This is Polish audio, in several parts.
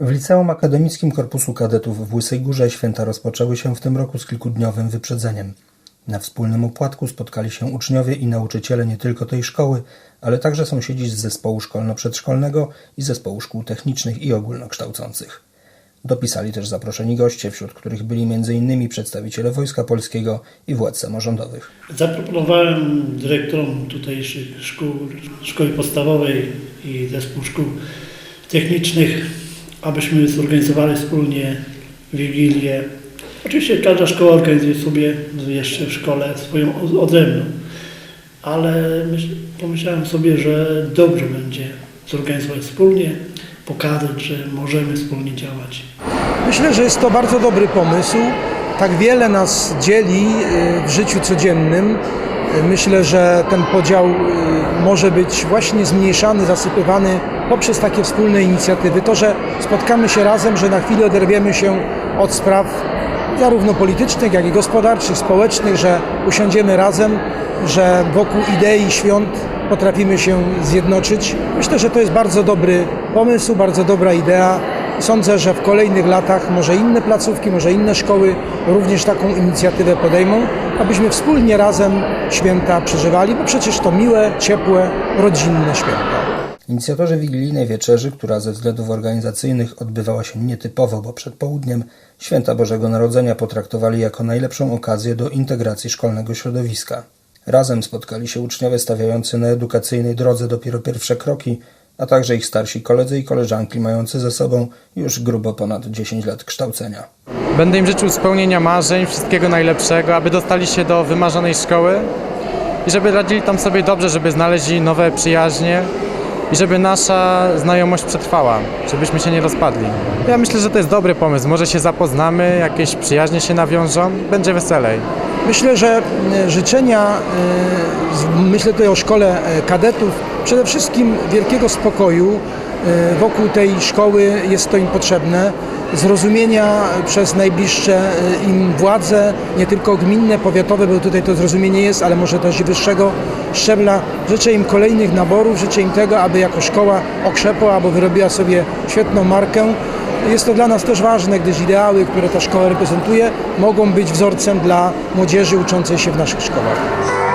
W Liceum Akademickim Korpusu Kadetów w Łysej Górze święta rozpoczęły się w tym roku z kilkudniowym wyprzedzeniem. Na wspólnym opłatku spotkali się uczniowie i nauczyciele nie tylko tej szkoły, ale także sąsiedzi z zespołu szkolno-przedszkolnego i zespołu szkół technicznych i ogólnokształcących. Dopisali też zaproszeni goście, wśród których byli m.in. przedstawiciele Wojska Polskiego i władz samorządowych. Zaproponowałem dyrektorom tutejszych szkół, szkoły podstawowej i zespół szkół technicznych, abyśmy zorganizowali wspólnie Wigilię. Oczywiście każda szkoła organizuje sobie jeszcze w szkole swoją odrębną, ale myśl, pomyślałem sobie, że dobrze będzie zorganizować wspólnie, pokazać, że możemy wspólnie działać. Myślę, że jest to bardzo dobry pomysł. Tak wiele nas dzieli y, w życiu codziennym. Myślę, że ten podział y, może być właśnie zmniejszany, zasypywany poprzez takie wspólne inicjatywy. To, że spotkamy się razem, że na chwilę oderwiemy się od spraw zarówno politycznych, jak i gospodarczych, społecznych, że usiądziemy razem, że wokół idei świąt potrafimy się zjednoczyć. Myślę, że to jest bardzo dobry pomysł, bardzo dobra idea. Sądzę, że w kolejnych latach może inne placówki, może inne szkoły również taką inicjatywę podejmą, abyśmy wspólnie razem święta przeżywali, bo przecież to miłe, ciepłe, rodzinne święta. Inicjatorzy wigilijnej wieczerzy, która ze względów organizacyjnych odbywała się nietypowo, bo przed południem, święta Bożego Narodzenia potraktowali jako najlepszą okazję do integracji szkolnego środowiska. Razem spotkali się uczniowie stawiający na edukacyjnej drodze dopiero pierwsze kroki, a także ich starsi koledzy i koleżanki mający ze sobą już grubo ponad 10 lat kształcenia. Będę im życzył spełnienia marzeń, wszystkiego najlepszego, aby dostali się do wymarzonej szkoły i żeby radzili tam sobie dobrze, żeby znaleźli nowe przyjaźnie i żeby nasza znajomość przetrwała, żebyśmy się nie rozpadli. Ja myślę, że to jest dobry pomysł. Może się zapoznamy, jakieś przyjaźnie się nawiążą, będzie weselej. Myślę, że e, życzenia, e, myślę tutaj o szkole e, kadetów, przede wszystkim wielkiego spokoju wokół tej szkoły jest to im potrzebne, zrozumienia przez najbliższe e, im władze, nie tylko gminne, powiatowe, bo tutaj to zrozumienie jest, ale może też wyższego szczebla. Życzę im kolejnych naborów, życzę im tego, aby jako szkoła okrzepła albo wyrobiła sobie świetną markę. Jest to dla nas też ważne, gdyż ideały, które ta szkoła reprezentuje, mogą być wzorcem dla młodzieży uczącej się w naszych szkołach.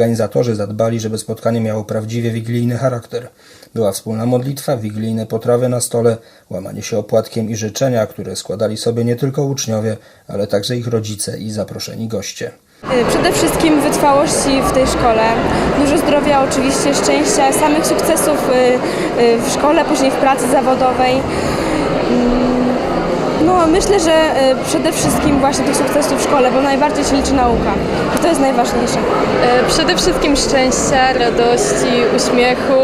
Organizatorzy zadbali, żeby spotkanie miało prawdziwie wigilijny charakter. Była wspólna modlitwa, wigilijne potrawy na stole, łamanie się opłatkiem i życzenia, które składali sobie nie tylko uczniowie, ale także ich rodzice i zaproszeni goście. Przede wszystkim wytrwałości w tej szkole, dużo zdrowia oczywiście, szczęścia, samych sukcesów y, y, w szkole, później w pracy zawodowej. No myślę, że y, przede wszystkim właśnie tych sukcesów w szkole, bo najbardziej się liczy nauka to jest najważniejsze. E, Przede wszystkim szczęścia, radości, uśmiechu,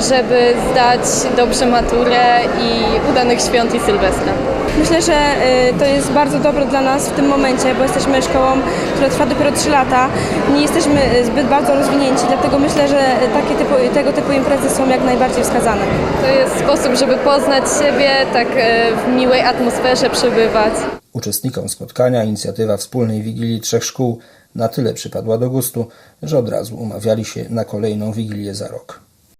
żeby zdać dobrze maturę i udanych świąt i Sylwestra. Myślę, że y, to jest bardzo dobre dla nas w tym momencie, bo jesteśmy szkołą, która trwa dopiero 3 lata. Nie jesteśmy y, zbyt bardzo rozwinięci, dlatego myślę, że y, takie typu, tego typu imprezy są jak najbardziej wskazane. To jest sposób, żeby poznać siebie, tak e, w miłej atmosferze przebywać. Uczestnikom spotkania inicjatywa wspólnej wigilii trzech szkół na tyle przypadła do gustu, że od razu umawiali się na kolejną wigilię za rok.